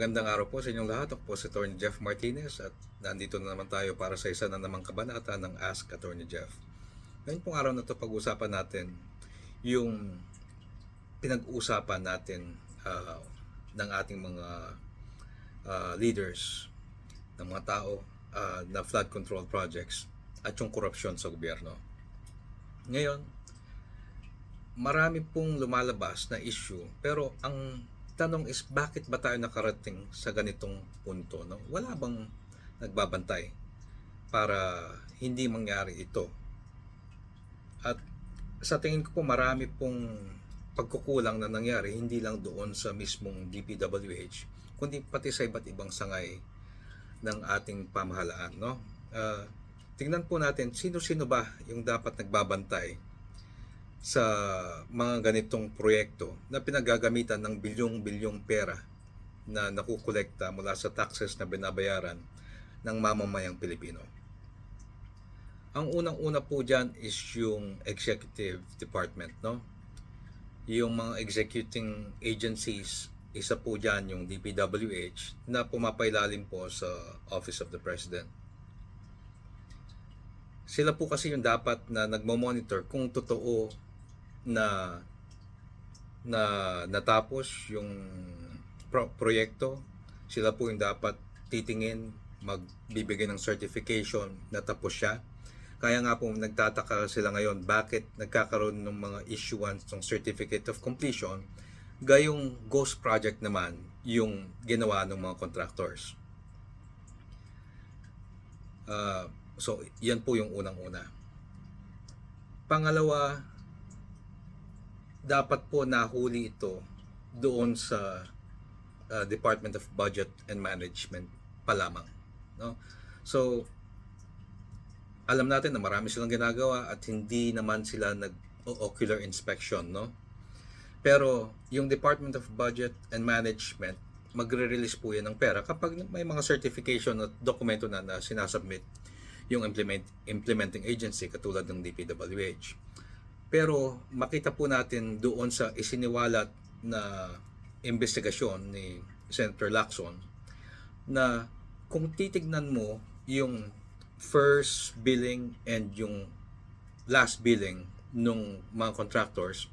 Magandang araw po sa inyong lahat. Ako po si Attorney Jeff Martinez at nandito na naman tayo para sa isa na namang kabanata ng Ask Attorney Jeff. Ngayon pong araw na to pag-usapan natin yung pinag-uusapan natin ah, ng ating mga ah, leaders, ng mga tao ah, na flood control projects at yung korupsyon sa gobyerno. Ngayon, marami pong lumalabas na issue pero ang tanong is bakit ba tayo nakarating sa ganitong punto no? Wala bang nagbabantay para hindi mangyari ito? At sa tingin ko po marami pong pagkukulang na nangyari hindi lang doon sa mismong DPWH kundi pati sa iba't ibang sangay ng ating pamahalaan no? Ah, tingnan po natin sino-sino ba yung dapat nagbabantay sa mga ganitong proyekto na pinagagamitan ng bilyong-bilyong pera na nakukolekta mula sa taxes na binabayaran ng mamamayang Pilipino. Ang unang-una po dyan is yung executive department, no? Yung mga executing agencies, isa po dyan yung DPWH na pumapailalim po sa Office of the President sila po kasi yung dapat na nagmo-monitor kung totoo na na natapos yung pro- proyekto sila po yung dapat titingin magbibigay ng certification na tapos siya. Kaya nga po nagtataka sila ngayon bakit nagkakaroon ng mga issuance ng certificate of completion gayong ghost project naman yung ginawa ng mga contractors. Ah, so yan po yung unang-una. Pangalawa dapat po nahuli ito doon sa uh, Department of Budget and Management pa lamang. No? So, alam natin na marami silang ginagawa at hindi naman sila nag-ocular inspection. No? Pero yung Department of Budget and Management, magre-release po yan ng pera kapag may mga certification at dokumento na, na sinasubmit yung implement, implementing agency katulad ng DPWH. Pero makita po natin doon sa isiniwalat na investigasyon ni Senator Lacson na kung titignan mo yung first billing and yung last billing nung mga contractors,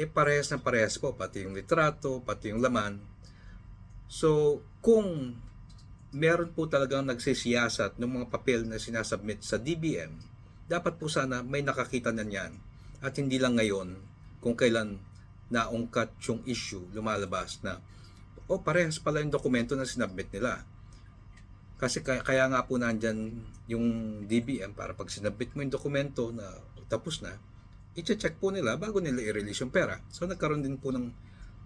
eh parehas na parehas po, pati yung litrato, pati yung laman. So, kung meron po talagang nagsisiyasat ng mga papel na sinasubmit sa DBM, dapat po sana may nakakita na niyan at hindi lang ngayon kung kailan naungkat yung issue, lumalabas na o parehas pala yung dokumento na sinubmit nila. Kasi kaya, kaya nga po nandyan yung DBM para pag sinubmit mo yung dokumento na tapos na, i-check po nila bago nila i-release yung pera. So nagkaroon din po ng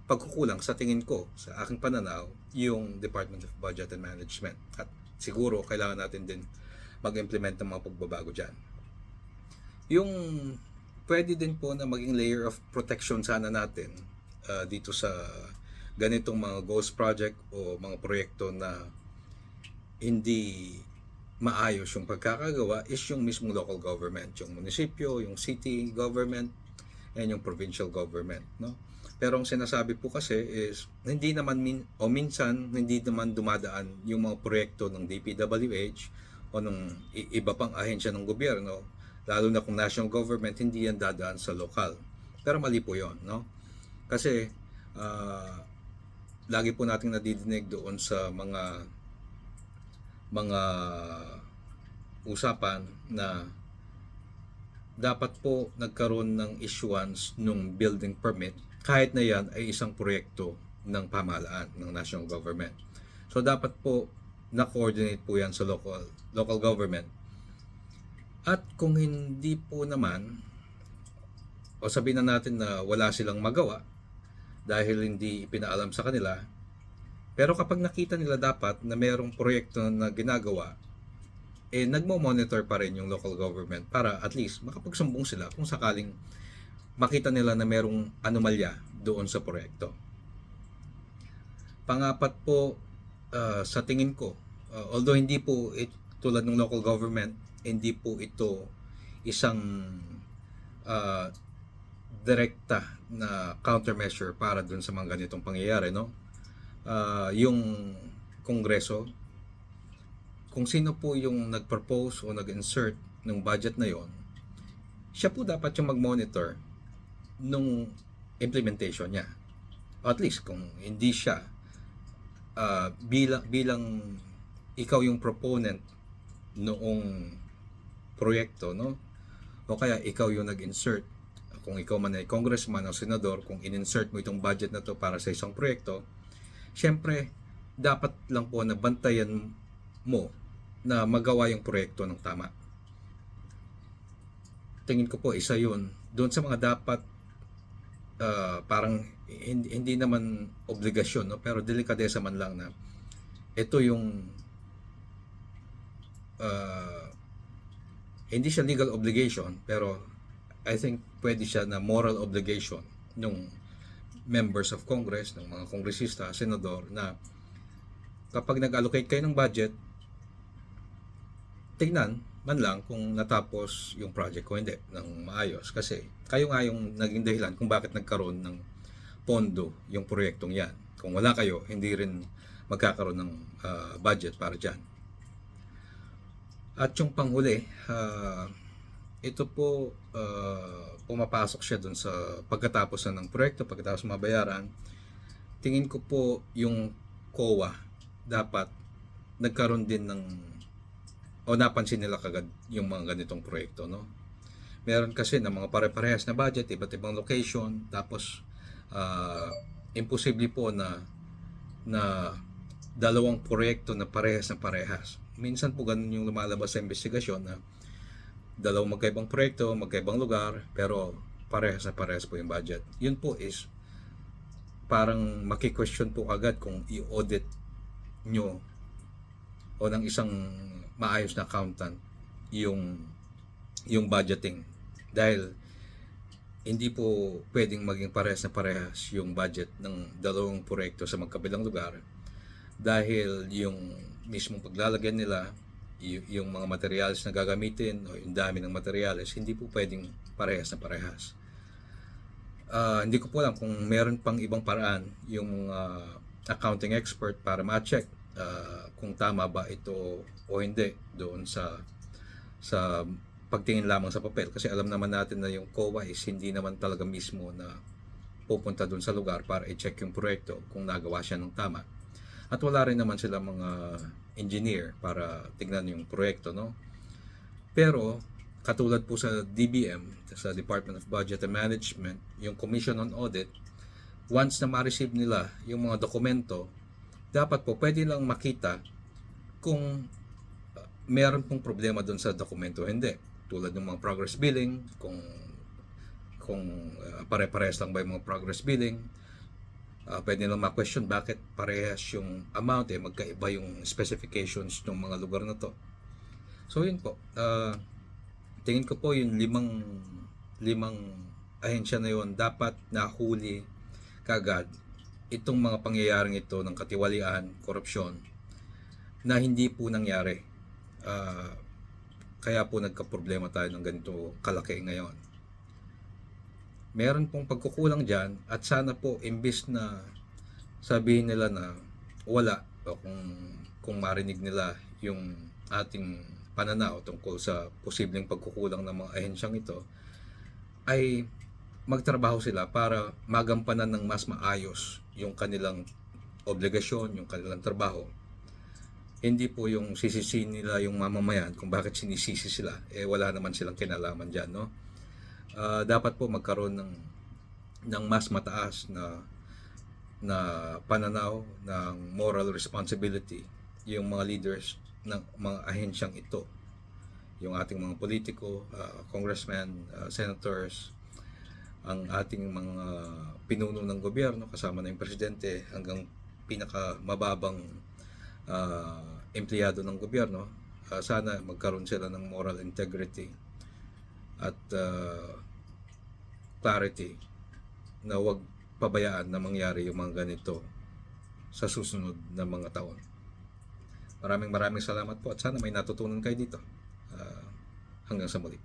pagkukulang sa tingin ko, sa aking pananaw, yung Department of Budget and Management. At siguro kailangan natin din mag-implement ng mga pagbabago dyan. Yung pwede din po na maging layer of protection sana natin uh, dito sa ganitong mga ghost project o mga proyekto na hindi maayos yung pagkakagawa is yung mismong local government, yung munisipyo, yung city government, and yung provincial government, no? Pero ang sinasabi po kasi is hindi naman min, o minsan hindi naman dumadaan yung mga proyekto ng DPWH o ng iba pang ahensya ng gobyerno, lalo na kung national government hindi yan dadaan sa lokal. Pero mali po 'yon, no? Kasi ah, lagi po nating nadidinig doon sa mga mga usapan na dapat po nagkaroon ng issuance ng building permit kahit na yan ay isang proyekto ng pamahalaan ng national government. So dapat po na-coordinate po yan sa local local government. At kung hindi po naman o sabihin na natin na wala silang magawa dahil hindi ipinaalam sa kanila pero kapag nakita nila dapat na mayroong proyekto na ginagawa eh nagmo-monitor pa rin yung local government para at least makapagsumbong sila kung sakaling makita nila na merong anomalya doon sa proyekto. Pangapat po, uh, sa tingin ko, uh, although hindi po it, tulad ng local government, hindi po ito isang uh, direkta na countermeasure para doon sa mga ganitong pangyayari, no? ah, yung kongreso kung sino po yung nag-propose o nag-insert ng budget na yon siya po dapat yung mag-monitor nung implementation niya. At least kung hindi siya ah, bilang bilang ikaw yung proponent noong proyekto, no? O kaya ikaw yung nag-insert kung ikaw man ay congressman o senador, kung in-insert mo itong budget na to para sa isang proyekto, syempre, dapat lang po na bantayan mo na magawa yung proyekto ng tama. Tingin ko po, isa yun. Doon sa mga dapat ah, parang hindi, hindi naman obligasyon, no? pero delikadesa man lang na ito yung ah, hindi siya legal obligation, pero I think pwede siya na moral obligation ng members of Congress, ng mga kongresista, senador, na kapag nag-allocate kayo ng budget, tignan man lang kung natapos yung project ko hindi ng maayos kasi kayo nga yung naging dahilan kung bakit nagkaroon ng pondo yung proyektong yan. Kung wala kayo, hindi rin magkakaroon ng ah, budget para dyan. At yung panghuli, ah, ito po ah, pumapasok siya dun sa pagkatapos na ng proyekto, pagkatapos mabayaran. Tingin ko po yung COA dapat nagkaroon din ng o napansin nila kagad yung mga ganitong proyekto, no? Meron kasi ng mga pare-parehas na budget, iba't ibang location, tapos ah, imposible po na na dalawang proyekto na parehas na parehas. Minsan po ganun yung lumalabas sa investigasyon na dalawang magkaibang proyekto, magkaibang lugar, pero parehas na parehas po yung budget. Yun po is parang maki-question po agad kung i-audit nyo o ng isang maayos na accountant yung yung budgeting dahil hindi po pwedeng maging parehas na parehas yung budget ng dalawang proyekto sa magkabilang lugar dahil yung mismong paglalagyan nila yung mga materials na gagamitin o yung dami ng materials hindi po pwedeng parehas na parehas Ah, hindi ko po alam kung meron pang ibang paraan yung mga accounting expert para ma-check ah, kung tama ba ito o hindi doon sa sa pagtingin lamang sa papel kasi alam naman natin na yung COA is hindi naman talaga mismo na pupunta doon sa lugar para i-check yung proyekto kung nagawa siya ng tama. At wala rin naman sila mga engineer para tignan yung proyekto, no? Pero katulad po sa DBM, sa Department of Budget and Management, yung Commission on Audit, once na ma-receive nila yung mga dokumento, dapat po pwede lang makita kung uh, meron pong problema doon sa dokumento hindi. Tulad ng mga progress billing, kung kung uh, pare-parehas lang ba yung mga progress billing, uh, pwede lang ma-question bakit parehas yung amount eh, magkaiba yung specifications ng mga lugar na to. So yun po, uh, tingin ko po yung limang limang ahensya na yun dapat nahuli kagad itong mga pangyayaring ito ng katiwalian, korupsyon na hindi po nangyari. Ah, kaya po nagka-problema tayo ng ganito kalaki ngayon. Meron pong pagkukulang dyan at sana po imbis na sabihin nila na wala o kung, kung marinig nila yung ating pananaw tungkol sa posibleng pagkukulang ng mga ahensyang ito ay magtrabaho sila para magampanan ng mas maayos yung kanilang obligasyon, yung kanilang trabaho. Hindi po yung sisisi nila yung mamamayan kung bakit sinisisi sila. Eh wala naman silang kinalaman dyan, no? Ah, dapat po magkaroon ng ng mas mataas na na pananaw ng moral responsibility yung mga leaders ng mga ahensyang ito. Yung ating mga politiko, ah, congressmen, ah, senators, ang ating mga pinuno ng gobyerno kasama na yung presidente hanggang pinaka mababang ah, empleyado ng gobyerno ah, sana magkaroon sila ng moral integrity at ah, clarity na wag pabayaan na mangyari yung mga ganito sa susunod na mga taon. Maraming maraming salamat po at sana may natutunan kayo dito. Ah, hanggang sa muli.